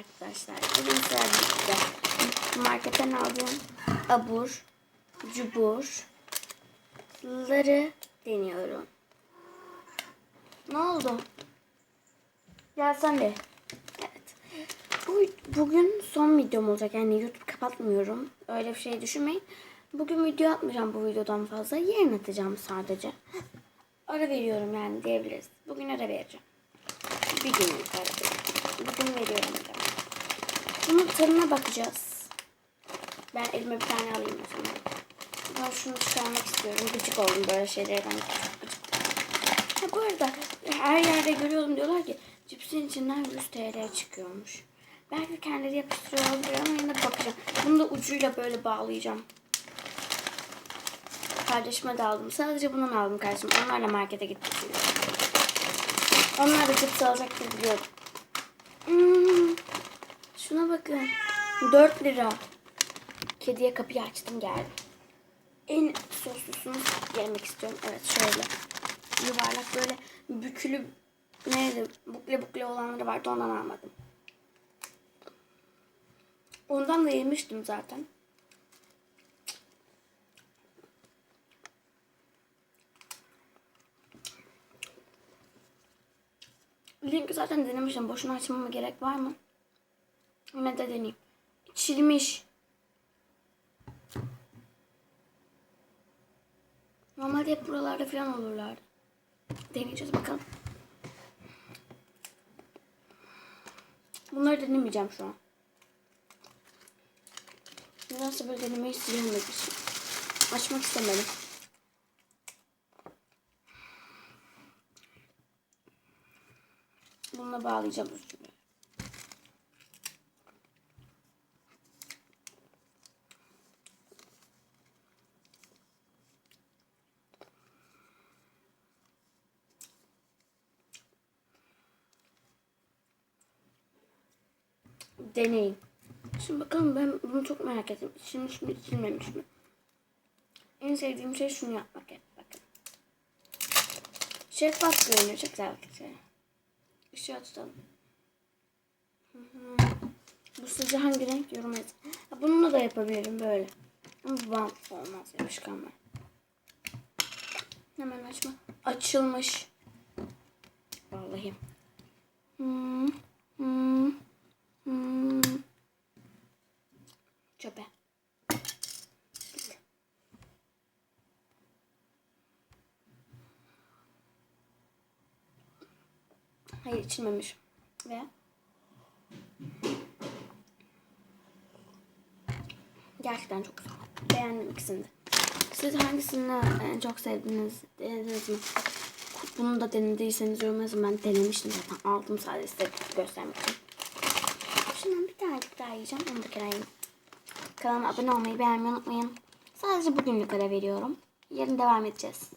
arkadaşlar. Bugün marketten aldığım abur, cuburları deniyorum. Ne oldu? Gelsen de. Evet. Bu, bugün son videom olacak. Yani YouTube kapatmıyorum. Öyle bir şey düşünmeyin. Bugün video atmayacağım bu videodan fazla. Yarın atacağım sadece. Ara veriyorum yani diyebiliriz. Bugün ara vereceğim. Bir ara veriyorum. Bugün veriyorum ara. Bunun tadına bakacağız. Ben elime bir tane alayım o zaman. Ben şunu çıkarmak istiyorum. Gıcık oldum böyle şeylerden. Ha bu arada her yerde görüyorum diyorlar ki cipsin içinden 100 TL çıkıyormuş. Belki kendileri yapıştırıyor olabilir ama yine bakacağım. Bunu da ucuyla böyle bağlayacağım. Kardeşime de aldım. Sadece bundan aldım kardeşim. Onlarla markete gittik. Onlar da cips alacaktır biliyordum. Hmm, şuna bakın. 4 lira. Kediye kapıyı açtım geldi. En soslusunu yemek istiyorum. Evet şöyle. Yuvarlak böyle bükülü neydi? Bukle bukle olanları vardı ondan almadım. Ondan da yemiştim zaten. Linki zaten denemiştim. Boşuna açmama gerek var mı? Yine de deneyeyim. İçilmiş. Normalde hep buralarda falan olurlar. Deneyeceğiz bakalım. Bunları denemeyeceğim şu an. Nedense böyle denemeyi istemedim. Açmak istemedim. Bununla bağlayacağım üstüne. Deneyin. Şimdi bakalım ben bunu çok merak ettim. İçilmiş mi içilmemiş mi? En sevdiğim şey şunu yapmak bakın. Şeffaf görünüyor. Çok güzel bir Işığa tutalım. Bu sizce hangi renk yorum et. Bununla da yapabilirim böyle. Ama bu bant olmaz yapışkan var. Hemen açma. Açılmış. Vallahi. Hmm. Hmm. Hmm. Çöpe. Hayır içilmemiş. Ve gerçekten çok güzel. Beğendim ikisini de. Siz hangisini en çok sevdiniz? Denediniz mi? Bunu da denediyseniz yorum. Ben denemiştim zaten. Aldım sadece size göstermek için. Şundan bir tane daha yiyeceğim. Onu da kenara Kanalıma abone olmayı, beğenmeyi unutmayın. Sadece bugünlük ara veriyorum. Yarın devam edeceğiz.